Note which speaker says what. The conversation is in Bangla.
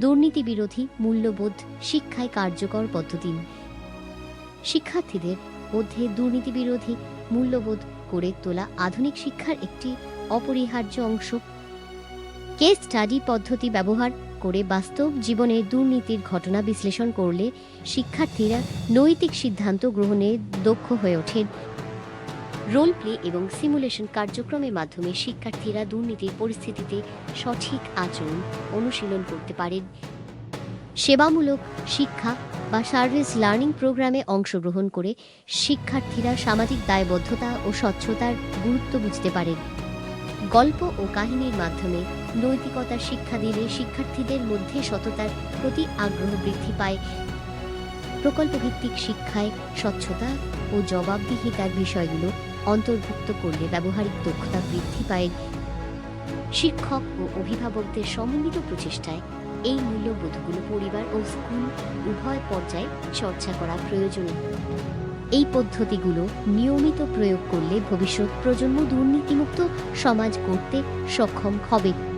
Speaker 1: দুর্নীতি বিরোধী মূল্যবোধ, শিক্ষায় কার্যকর পদ্ধতি। শিক্ষার্থীদের মধ্যে দুর্নীতি বিরোধী মূল্যবোধ করে তোলা আধুনিক শিক্ষার একটি অপরিহার্য অংশ। কেস স্টাডি পদ্ধতি ব্যবহার করে বাস্তব জীবনে দুর্নীতির ঘটনা বিশ্লেষণ করলে শিক্ষার্থীরা নৈতিক সিদ্ধান্ত গ্রহণে দক্ষ হয়ে ওঠেন। রোল প্লে এবং সিমুলেশন কার্যক্রমের মাধ্যমে শিক্ষার্থীরা দুর্নীতির পরিস্থিতিতে সঠিক আচরণ অনুশীলন করতে পারেন। সেবামূলক শিক্ষা বা সার্ভিস লার্নিং প্রোগ্রামে অংশগ্রহণ করে শিক্ষার্থীরা সামাজিক দায়বদ্ধতা ও স্বচ্ছতার গুরুত্ব বুঝতে পারেন। গল্প ও কাহিনীর মাধ্যমে নৈতিকতার শিক্ষা দিলে শিক্ষার্থীদের মধ্যে সততার প্রতি আগ্রহ বৃদ্ধি পায়। প্রকল্পভিত্তিক শিক্ষায় স্বচ্ছতা ও জবাবদিহিতার বিষয়গুলো অন্তর্ভুক্ত করলে ব্যবহারিক দক্ষতা বৃদ্ধি পায়। শিক্ষক ও অভিভাবকদের সমন্বিত প্রচেষ্টায় এই মূল্যবোধগুলো পরিবার ও স্কুল উভয় পর্যায়ে চর্চা করা প্রয়োজন। এই পদ্ধতিগুলো নিয়মিত প্রয়োগ করলে ভবিষ্যৎ প্রজন্ম দুর্নীতিমুক্ত সমাজ করতে সক্ষম হবে।